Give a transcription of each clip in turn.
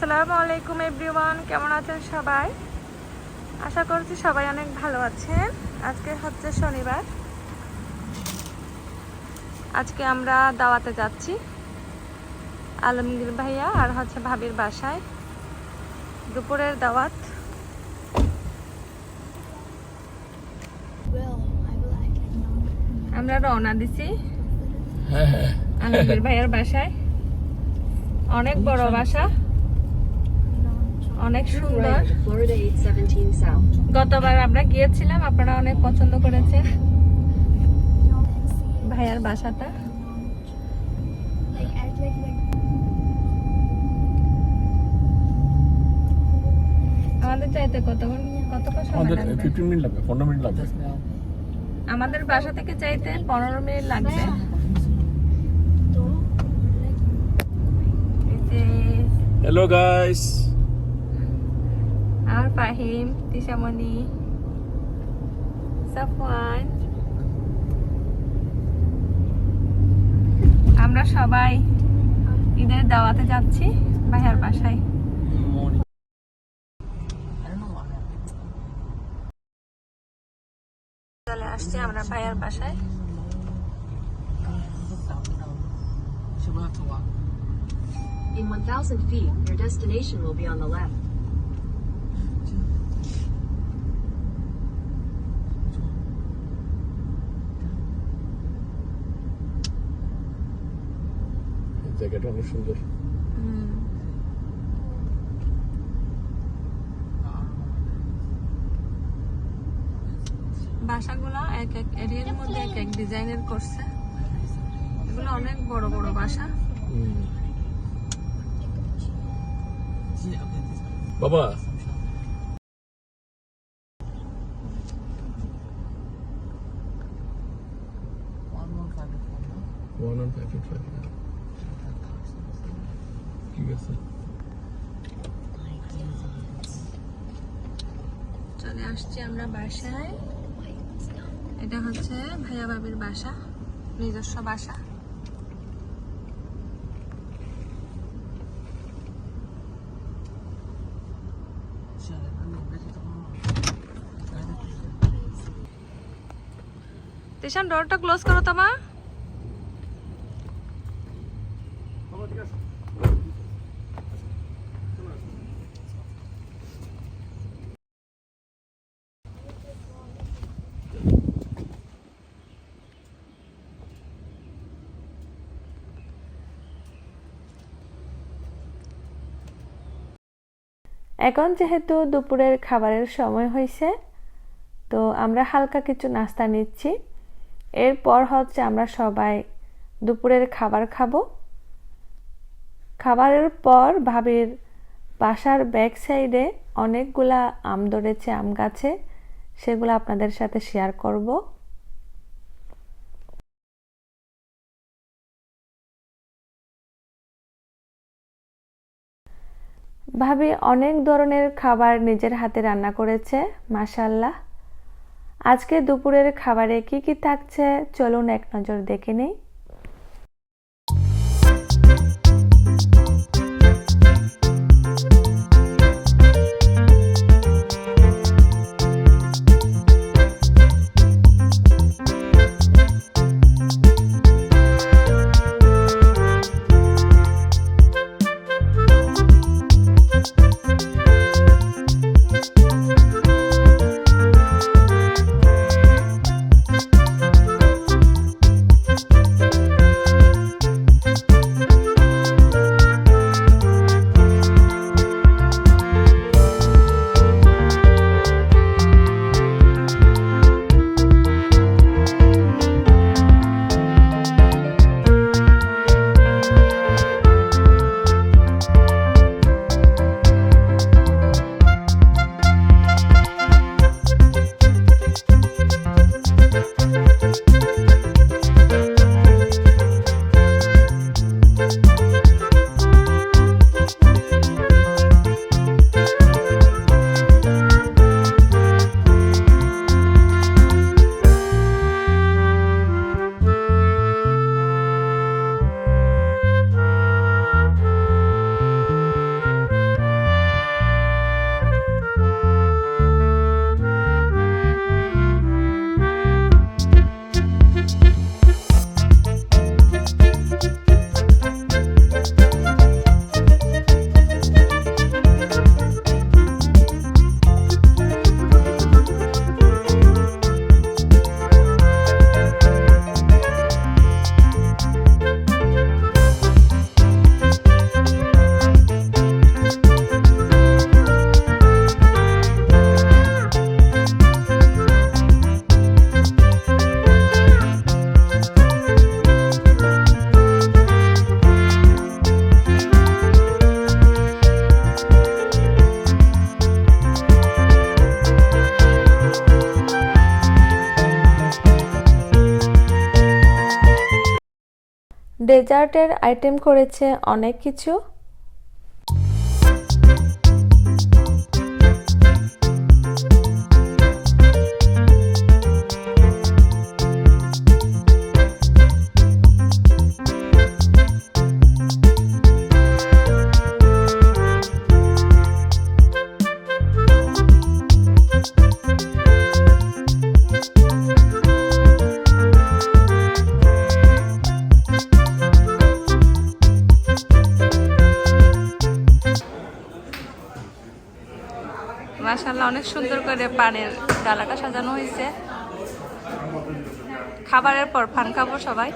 আসসালামু আলাইকুম এভরিওয়ান কেমন আছেন সবাই? আশা করছি সবাই অনেক ভালো আছেন। আজকে হচ্ছে শনিবার। আজকে আমরা দাওয়াতে যাচ্ছি। আলমগীর ভাইয়া আর হচ্ছে ভাবির বাসায়। দুপুরের দাওয়াত। আমরা রওনা দিছি আলমগীর ভাইয়ার বাসায়। অনেক বড় বাসা। অনেক সুন্দর। Florida 817 গতবার আমরা গিয়েছিলাম আপনারা অনেক পছন্দ করেছেন। ভাইয়ার বাসাটা। আমাদের চাইতে কতক্ষণ কতক্ষণ সময় আমাদের লাগবে? ফিফটিন মিনিট লাগবে পনেরো মিনিট লাগবে। আমাদের বাসা থেকে চাইতে পনেরো মিনিট লাগবে। হ্যালো গাইস আমার ফাহিম তিশামণি সাফওয়ান আমরা সবাই ঈদের দাওয়াতে যাচ্ছি ভাইয়ার বাসায়। চলে আসছি আমরা ভাইয়ার বাসায়। In 1,000 feet, your destination will be on the left. জায়গাটা অনেক সুন্দর। বাসাগুলো এক এক এরিয়ার মধ্যে এক এক ডিজাইনের করছে। এগুলো অনেক বড় বড় বাসা। বাবা। One one five eight five ঠিক আছে চলে আসছি আমরা বাসায়, এটা হচ্ছে ভাইয়া বাবির বাসা, নিজস্ব বাসা। তেশান ডোরটা ক্লোজ করো তো মা। এখন যেহেতু দুপুরের খাবারের সময় হয়েছে, তো আমরা হালকা কিছু নাস্তা নিচ্ছি। এরপর হচ্ছে আমরা সবাই দুপুরের খাবার খাব। খাবারের পর ভাবির বাসার ব্যাক সাইডে অনেকগুলা আম ধরেছে, আম গাছে। সেগুলো আপনাদের সাথে শেয়ার করব। ভাবি অনেক ধরনের খাবার নিজের হাতে রান্না করেছে মাশাল্লাহ আজকে দুপুরের খাবারে কি কি থাকছে, চলুন এক নজর দেখে নেই। ডেজার্টের আইটেম করেছে অনেক কিছু। মাশাল্লাহ অনেক সুন্দর করে পানের ডালাটা সাজানো হয়েছে। খাবারের পর পান খাব সবাই।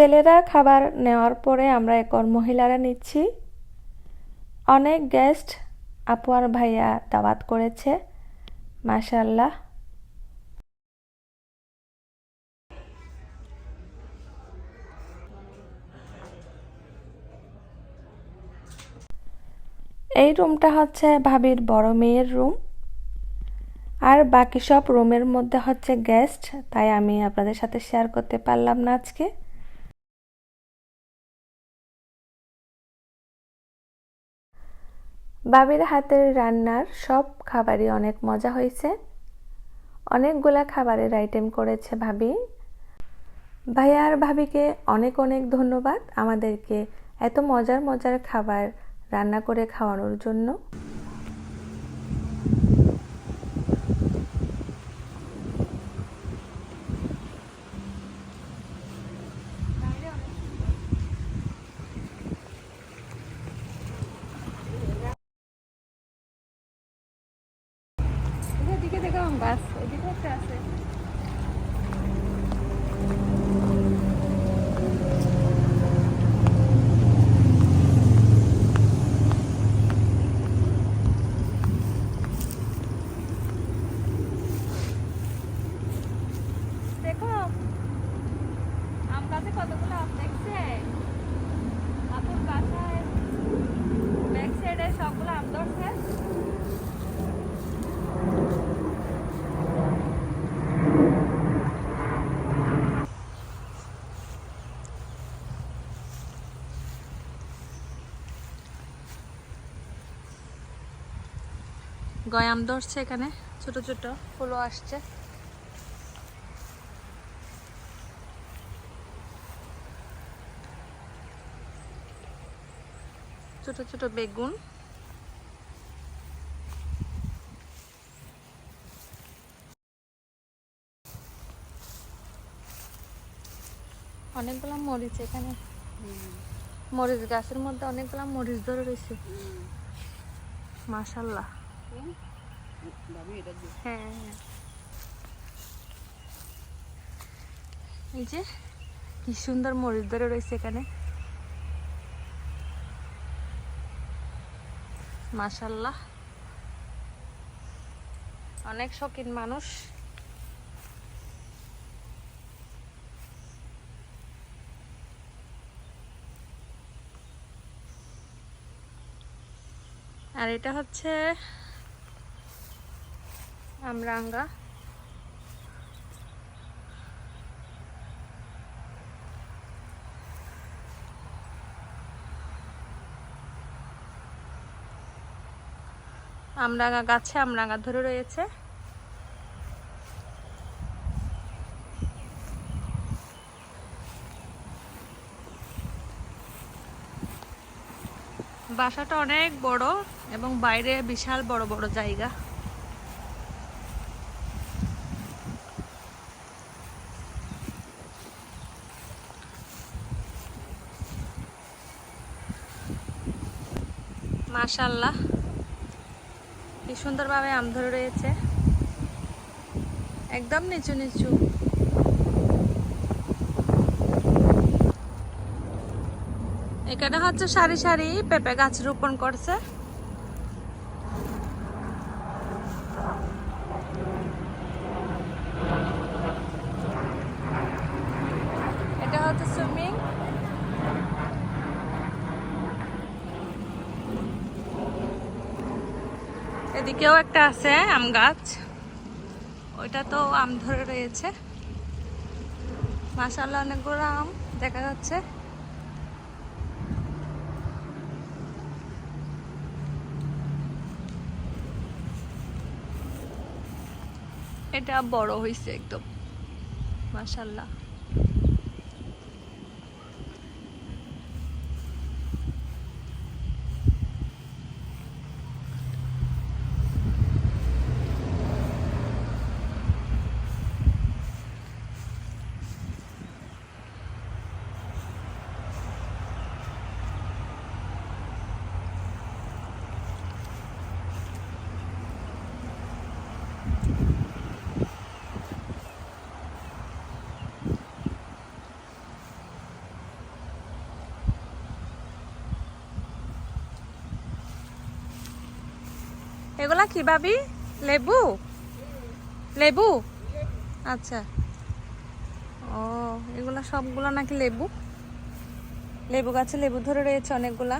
ছেলেরা খাবার নেওয়ার পরে আমরা এখন মহিলারা নিচ্ছি। অনেক গেস্ট আপু আর ভাইয়া দাওয়াত করেছে। মাশাল্লাহ এই রুমটা হচ্ছে ভাবির বড় মেয়ের রুম। আর বাকি সব রুমের মধ্যে হচ্ছে গেস্ট তাই আমি আপনাদের সাথে শেয়ার করতে পারলাম না আজকে। বাবির হাতের রান্নার সব খাবারই অনেক মজা হয়েছে। অনেকগুলা খাবারের আইটেম করেছে ভাবি। ভাইয়া আর ভাবিকে অনেক অনেক ধন্যবাদ আমাদেরকে এত মজার মজার খাবার রান্না করে খাওয়ানোর জন্য এদিকে দেখো বাস ওইদিকে একটা আছে দেখো আম গাছে কতগুলো আম দেখছে আপুর বাসায় ব্যাক সাইডে সবগুলো আম ধরছে গয়াম ধরছে এখানে ছোট ছোট ফুলও আসছে। ছোট ছোট বেগুন। অনেকগুলো মরিচ এখানে। মরিচ গাছের মধ্যে অনেকগুলো মরিচ ধরে রয়েছে। মাশাল্লাহ। হ্যাঁ হ্যাঁ। এই যে, কি সুন্দর মরিচ ধরে রয়েছে এখানে। মাশাল্লাহ। অনেক শৌখিন মানুষ। আর এটা হচ্ছে আমরাঙ্গা। আমরাঙ্গা গাছে আমরাঙ্গা ধরে রয়েছে। বাসাটা অনেক বড় এবং বাইরে বিশাল বড় বড় জায়গা। মাশাল্লাহ কি সুন্দরভাবে আম ধরে রয়েছে। একদম নিচু নিচু। এখানে হচ্ছে সারি সারি পেঁপে গাছ রোপণ করছে এটা হচ্ছে সুইমিং এদিকেও একটা আছে, আম গাছ। ওইটা তো আম ধরে রয়েছে। মাসাল্লাহ অনেকগুলো আম দেখা যাচ্ছে। এটা বড় হয়েছে একদম। মাশাল্লাহ এগুলা কি ভাবি? লেবু? লেবু? আচ্ছা। ও, এগুলা সবগুলা নাকি লেবু। লেবু গাছে লেবু ধরে রয়েছে অনেকগুলা।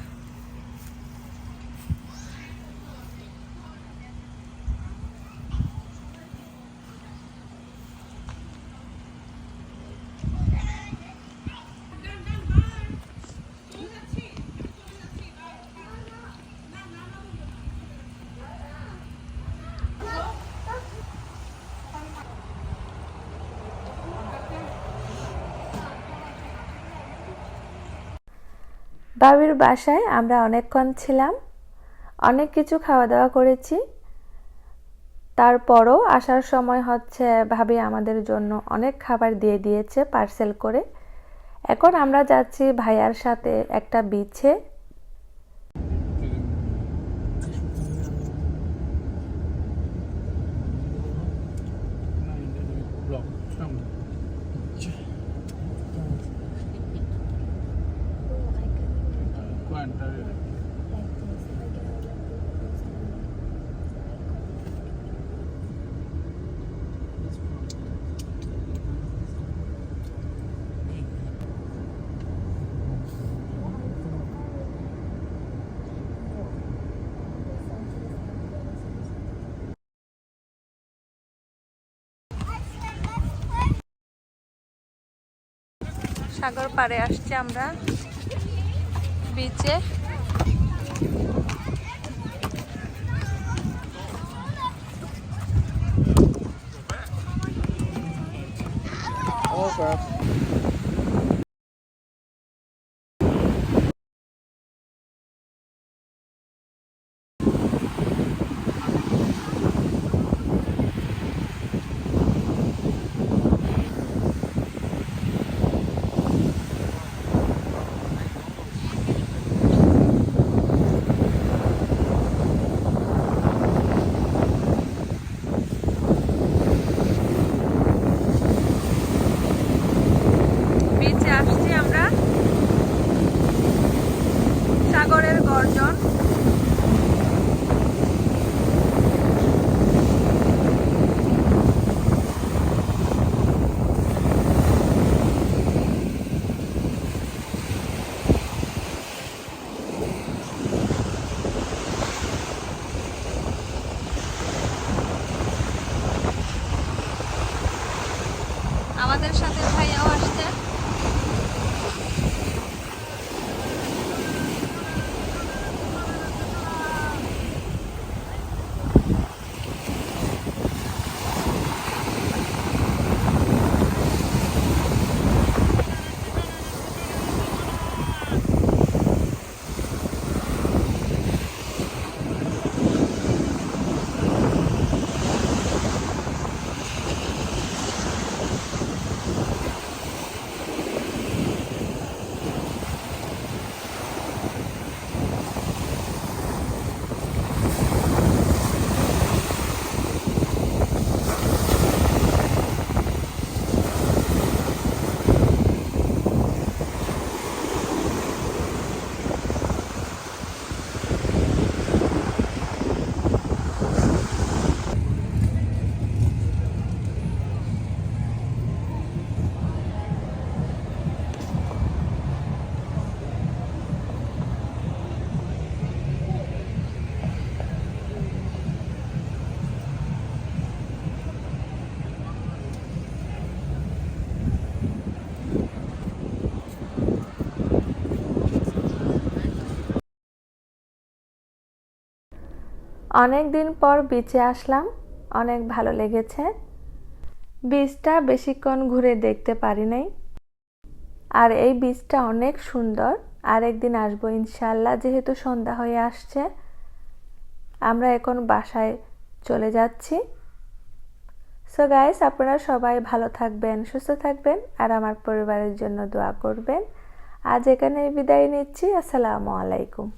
বাবির বাসায় আমরা অনেকক্ষণ ছিলাম, অনেক কিছু খাওয়া দাওয়া করেছি। তারপরও আসার সময় হচ্ছে ভাবি আমাদের জন্য অনেক খাবার দিয়ে দিয়েছে পার্সেল করে। এখন আমরা যাচ্ছি ভাইয়ার সাথে একটা বিছে সাগর পাড়ে আসছি আমরা বিচে বিচে আসছি আমরা সাগরের গর্জন আমাদের সাথে ভাইয়াও আসছে অনেক দিন পর বিচে আসলাম। অনেক ভালো লেগেছে। বীজটা বেশিক্ষণ ঘুরে দেখতে পারি নাই। আর এই বীজটা অনেক সুন্দর। আরেকদিন আসব ইনশাল্লাহ যেহেতু সন্ধ্যা হয়ে আসছে। আমরা এখন বাসায় চলে যাচ্ছি। সো গাইস আপনারা সবাই ভালো থাকবেন, সুস্থ থাকবেন, আর আমার পরিবারের জন্য দোয়া করবেন। আজ এখানে বিদায় নিচ্ছি। আসসালামু আলাইকুম।